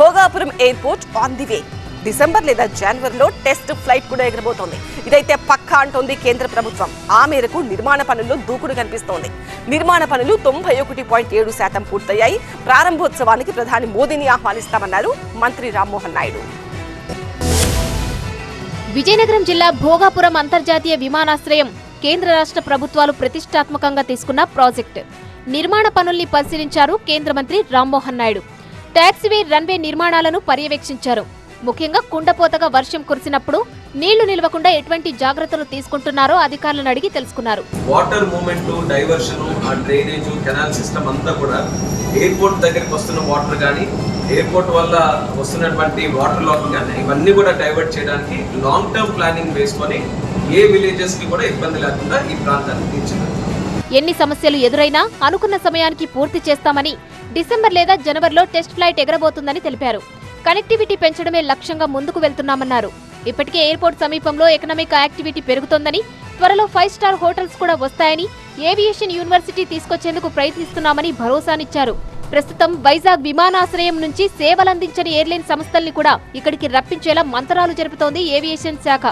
Bhogapuram airport on the way December లేదా జనవరిలో test flight కూడా ఎగరబోతోంది. ఇదైతే పక్కా అంటోంది కేంద్ర ప్రభుత్వం. ఆ మేరకు నిర్మాణ పనుల్లో దూకుడు కనిపిస్తోంది. నిర్మాణ పనులు తొంభై ఒకటి పాయింట్ ఏడు శాతం పూర్తయ్యాయి. ప్రారంభోత్సవానికి ప్రధాని మోదీని ఆహ్వానిస్తామన్నారు మంత్రి రామ్మోహన్ నాయుడు. విజయనగరం జిల్లా భోగాపురం అంతర్జాతీయ విమానాశ్రయం కేంద్ర రాష్ట్ర ప్రభుత్వాలు ప్రతిష్టాత్మకంగా తీసుకున్న ప్రాజెక్టు. నిర్మాణ పనుల్ని పరిశీలించారు కేంద్ర మంత్రి రామ్మోహన్ నాయుడు. ట్యాక్సీవే రన్వే నిర్మాణాలను పర్యవేక్షించారు. ముఖ్యంగా కుండపోతగా వర్షం కురిసినప్పుడు నీళ్ళు నిలవకుండా ఎటువంటి జాగ్రత్తలు తీసుకుంటున్నారో అధికారులను అడిగి తెలుసుకున్నారు. వాటర్ మూమెంట్ డైవర్షన్ ఆ డ్రైనేజ్ కెనాల్ సిస్టమ్ అంతా కూడా ఎయిర్పోర్ట్ దగ్గరికి వస్తున్న వాటర్ కానీ ఎయిర్పోర్ట్ వల్ల వస్తున్నటువంటి వాటర్ లాకింగ్ కానీ ఇవన్నీ కూడా డైవర్ట్ చేయడానికి లాంగ్ టర్మ్ ప్లానింగ్ వేసుకొని ఏ విలేజెస్కి కూడా ఇబ్బంది లేకుండా ఈ ప్రాంతాన్ని తీర్చినారు ఎన్ని సమస్యలు ఎదురైనా అనుకున్న సమయానికి పూర్తి చేస్తామని డిసెంబర్ లేదా జనవరిలో టెస్ట్ ఫ్లైట్ ఎగరబోతుందని తెలిపారు. కనెక్టివిటీ పెంచడమే లక్ష్యంగా ముందుకు వెళ్తున్నామన్నారు. ఇప్పటికే ఎయిర్పోర్ట్ సమీపంలో ఎకనామిక్ యాక్టివిటీ పెరుగుతోందని త్వరలో ఫైవ్ స్టార్ హోటల్స్ కూడా వస్తాయని ఏవియేషన్ యూనివర్సిటీ తీసుకొచ్చేందుకు ప్రయత్నిస్తున్నామని భరోసానిచ్చారు. ప్రస్తుతం వైజాగ్ విమానాశ్రయం నుంచి సేవలందించని ఎయిర్లైన్ సంస్థల్ని కూడా ఇక్కడికి రప్పించేలా మంతరాలు జరుపుతోంది ఏవియేషన్ శాఖ.